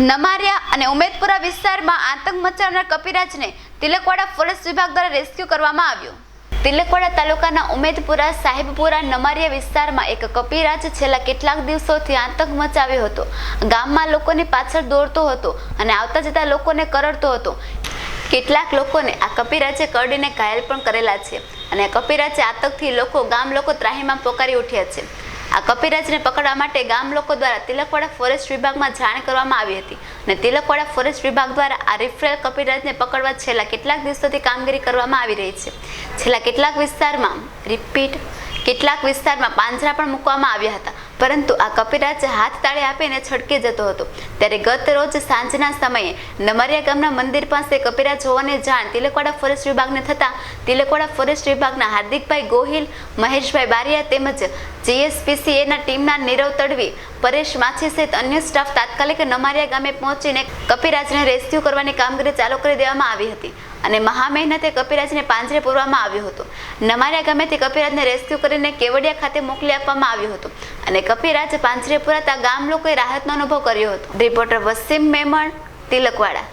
નમારિયા અને ઉમેદપુરા વિસ્તારમાં આતંક મચાવનાર કપિરાજને તિલકવાડા ફોરેસ્ટ વિભાગ દ્વારા રેસ્ક્યુ કરવામાં આવ્યો. તિલકવાડા તાલુકાના ઉમેદપુરા સાહેબપુરા નમારિયા વિસ્તારમાં એક કપિરાજ છેલ્લા કેટલાક દિવસોથી આતંક મચાવ્યો હતો. ગામમાં લોકોની પાછળ દોડતો હતો અને આવતા જતા લોકોને કરડતો હતો. કેટલાક લોકોને આ કપિરાજે કરડીને ઘાયલ પણ કરેલા છે અને કપિરાજે આતંકથી લોકો ગામ લોકો ત્રાહીમાં પોકારી ઉઠ્યા છે. આ કપિરાજને પકડવા માટે ગામ લોકો દ્વારા તિલકવાડા ફોરેસ્ટ વિભાગમાં જાણ કરવામાં આવી હતી અને તિલકવાડા ફોરેસ્ટ વિભાગ દ્વારા આ રિફરેલ કપિરાજને પકડવા છેલ્લા કેટલાક દિવસોથી કામગીરી કરવામાં આવી રહી છે. છેલ્લા કેટલાક વિસ્તારમાં રિપીટ કેટલાક વિસ્તારમાં પાંજરા પણ મૂકવામાં આવ્યા હતા. પરંતુ આ કપિરાજ હાથ તાળે આપીને છટકી જતો હતો. ત્યારે ગત રોજ સાંજના સમયે નમરિયા ગામના મંદિર પાસે કપિરાજ હોવાની જાણ તિલકવાડા ફોરેસ્ટ વિભાગને થતાં તિલકવાડા ફોરેસ્ટ વિભાગના હાર્દિકભાઈ ગોહિલ, મહેશભાઈ બારિયા તેમજ જીએસપીસીએના ટીમના નીરવ તડવી, પરેશ માછી સહિત અન્ય સ્ટાફ તાત્કાલિક નમારિયા ગામે પહોંચીને કપિરાજને રેસ્ક્યુ કરવાની કામગીરી ચાલુ કરી દેવામાં આવી હતી અને મહા મહેનતે કપિરાજને પાંજરે પૂરવામાં આવ્યો હતો. નમારિયા ગામેથી કપિરાજને રેસ્ક્યુ કરીને કેવડિયા ખાતે મોકલી આપવામાં આવ્યો હતો. અને કપિરાજ પાંજરે પુરાતા ગામ લોકોએ રાહતનો અનુભવ કર્યો હતો. રિપોર્ટર વસીમ મેમણ તિલકવાડા.